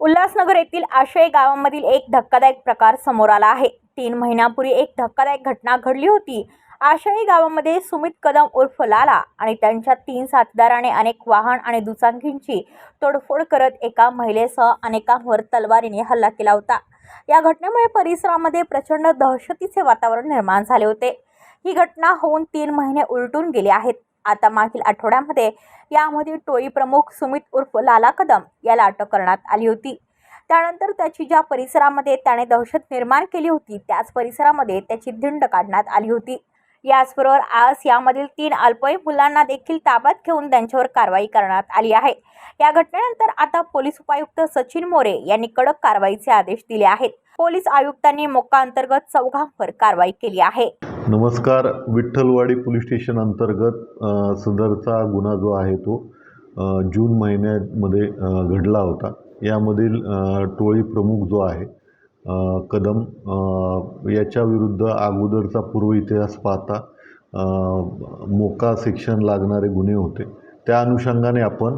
उल्हासनगर येथील आशय गावामधील एक धक्कादायक प्रकार समोर आला आहे. तीन महिन्यापूर्वी एक धक्कादायक घटना घडली होती. आषाढी गावामध्ये सुमित कदम उर्फ लाला आणि त्यांच्या तीन साथीदाराने अनेक वाहन आणि दुचाकींची तोडफोड करत एका महिलेसह अनेकांवर तलवारीने हल्ला केला होता. या घटनेमुळे परिसरामध्ये प्रचंड दहशतीचे वातावरण निर्माण झाले होते. ही घटना होऊन तीन महिने उलटून गेले आहेत. आता मागील आठवड्यामध्ये यामध्ये टोळी प्रमुख सुमित उर्फ लाला कदम याला अटक करण्यात आली होती. त्यानंतर त्याची ज्या परिसरामध्ये त्याने दहशत निर्माण केली होती त्याच परिसरामध्ये त्याची धिंड काढण्यात आली होती. याचबरोबर आज यामधील तीन अल्पवयीन मुलांना देखील ताब्यात घेऊन त्यांच्यावर कारवाई करण्यात आली आहे. या घटनेनंतर आता पोलीस उपायुक्त सचिन मोरे यांनी कडक कारवाईचे आदेश दिले आहेत. पोलीस आयुक्तांनी मोक्का अंतर्गत चौघांवर कारवाई केली आहे. नमस्कार. विठ्ठलवाडी पोलीस स्टेशन अंतर्गत सदरचा गुन्हा जो आहे तो जून महिन्यामध्ये घडला होता. यामधील टोळी प्रमुख जो आहे कदम याच्या विरुद्ध अगोदरचा पूर्व इतिहास पाहता मोका सेक्शन लागणारे गुन्हे होते. त्या अनुषंगाने आपण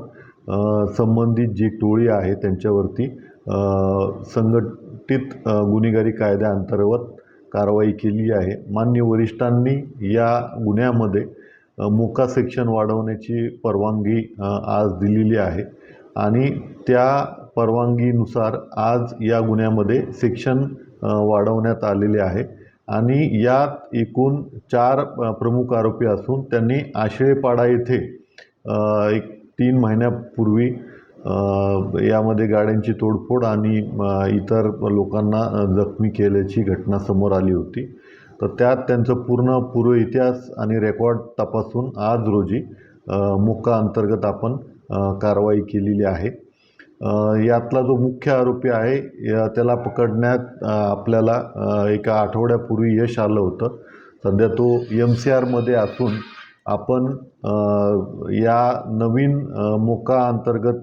संबंधित जी टोळी आहे त्यांच्यावरती संघटित गुन्हेगारी कायद्याअंतर्गत कारवाई केली आहे. मान्य वरिष्ठांनी या गुन्ह्यामध्ये मोका सेक्शन वाढवण्याची परवानगी आज दिलेली आहे. आणि त्या परवानगीनुसार आज या गुन्ह्यामध्ये सेक्शन वाढवण्यात आलेले आहे. आणि यात एकूण चार प्रमुख आरोपी असून त्यांनी आशेपाडा येथे एक तीन महिन्यापूर्वी यामध्ये गाड्यांची तोडफोड आणि इतर लोकांना जखमी केल्याची घटना समोर आली होती. तर त्यात त्यांचं पूर्ण पूर्व इतिहास आणि रेकॉर्ड तपासून आज रोजी मुक्का मोक्का अंतर्गत आपण कारवाई केलेली आहे. यातला जो मुख्य आरोपी आहे या त्याला पकडण्यात आपल्याला एका आठवड्यापूर्वी यश आलं होतं. सध्या तो एम सी आरमध्ये असून आपण या नवीन मोका अंतर्गत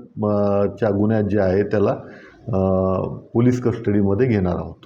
च्या गुन्ह्यात जे आहे त्याला पोलीस कस्टडीमध्ये घेणार आहोत.